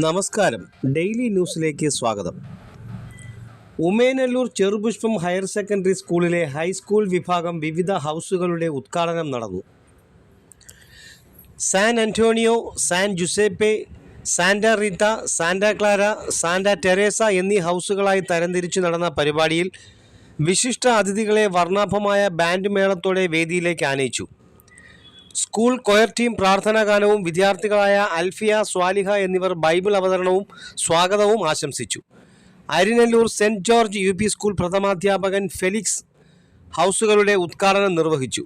നമസ്കാരം. ഡെയിലി ന്യൂസിലേക്ക് സ്വാഗതം. ഉമേനല്ലൂർ ചെറുപുഷ്പം ഹയർ സെക്കൻഡറി സ്കൂളിലെ ഹൈസ്കൂൾ വിഭാഗം വിവിധ ഹൗസുകളുടെ ഉദ്ഘാടനം നടന്നു. San Antonio San Giuseppe Santa Rita Santa Clara Santa Teresa എന്നീ ഹൗസുകളായി തരംതിരിച്ചു നടന്ന പരിപാടിയിൽ വിശിഷ്ട അതിഥികളെ വർണാഭമായ ബാൻഡ് മേളത്തോടെ വേദിയിലേക്ക് ആനയിച്ചു. സ്കൂൾ കൊയർ ടീം പ്രാർത്ഥനാഗാനവും വിദ്യാർത്ഥികളായ അൽഫിയ സ്വാലിഹ എന്നിവർ ബൈബിൾ അവതരണവും സ്വാഗതവും ആശംസിച്ചു. Arinallur saint George U P school പ്രഥമാധ്യാപകൻ Felix ഹൗസുകളുടെ ഉദ്ഘാടനം നിർവഹിച്ചു.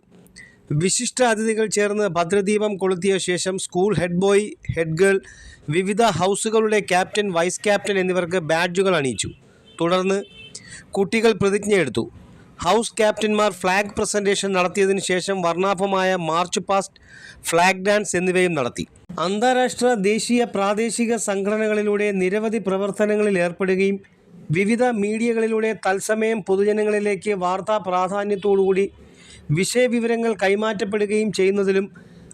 വിശിഷ്ട അതിഥികൾ ചേർന്ന് ഭദ്രദീപം കൊളുത്തിയ ശേഷം school head boy head girl വിവിധ ഹൗസുകളുടെ ക്യാപ്റ്റൻ വൈസ് ക്യാപ്റ്റൻ എന്നിവർക്ക് ബാഡ്ജുകൾ അണിയിച്ചു. തുടർന്ന് കുട്ടികൾ പ്രതിജ്ഞയെടുത്തു. ഹൗസ് ക്യാപ്റ്റന്മാർ ഫ്ലാഗ് പ്രസന്റേഷൻ നടത്തിയതിനു ശേഷം വർണാഭമായ മാർച്ച് പാസ്റ്റ് ഫ്ലാഗ് ഡാൻസ് എന്നിവയും നടത്തി. അന്താരാഷ്ട്ര ദേശീയ പ്രാദേശിക സംഘടനകളിലൂടെ നിരവധി പ്രവർത്തനങ്ങളിൽ ഏർപ്പെടുകയും വിവിധ മീഡിയകളിലൂടെ തത്സമയം പൊതുജനങ്ങളിലേക്ക് വാർത്താ പ്രാധാന്യത്തോടുകൂടി വിഷയവിവരങ്ങൾ കൈമാറ്റപ്പെടുകയും ചെയ്യുന്നതിലും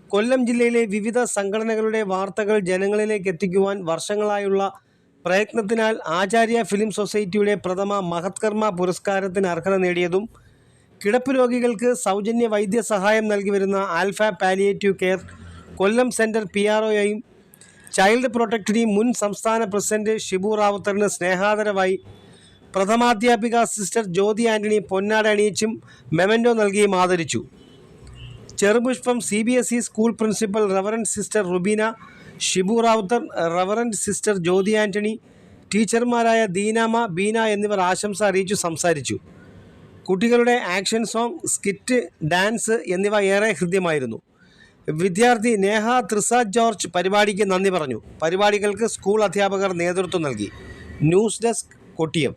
കൊല്ലം ജില്ലയിലെ വിവിധ സംഘടനകളുടെ വാർത്തകൾ ജനങ്ങളിലേക്ക് എത്തിക്കുവാൻ വർഷങ്ങളായുള്ള പ്രയത്നത്തിനാൽ ആചാര്യ ഫിലിം സൊസൈറ്റിയുടെ പ്രഥമ മഹത്കർമ്മ പുരസ്കാരത്തിന് അർഹത നേടിയതും കിടപ്പ് രോഗികൾക്ക് സൗജന്യ വൈദ്യസഹായം നൽകി വരുന്ന alpha palliative care Kollam centre P R ഒയെയും child പ്രൊട്ടക്ടറി മുൻ സംസ്ഥാന പ്രസിഡന്റ് ഷിബു റാവുത്തറിന് സ്നേഹാദരവായി പ്രഥമാധ്യാപിക സിസ്റ്റർ ജ്യോതി ആന്റണി പൊന്നാട അണിയിച്ചും മെമന്റോ നൽകിയും ആദരിച്ചു. Cherupushpam C B S E school principal reverend sister Rubina Shibu Rawther reverend sister Jyothi Antony ടീച്ചർമാരായ ദീനാമ Beena എന്നിവർ ആശംസ അറിയിച്ചു സംസാരിച്ചു. കുട്ടികളുടെ ആക്ഷൻ സോങ് സ്കിറ്റ് ഡാൻസ് എന്നിവ ഏറെ ഹൃദ്യമായിരുന്നു. വിദ്യാർത്ഥി നേഹ ത്രിസ ജോർജ് പരിപാടിക്ക് നന്ദി പറഞ്ഞു. പരിപാടികൾക്ക് സ്കൂൾ അധ്യാപകർ നേതൃത്വം നൽകി. News desk Kottiyam.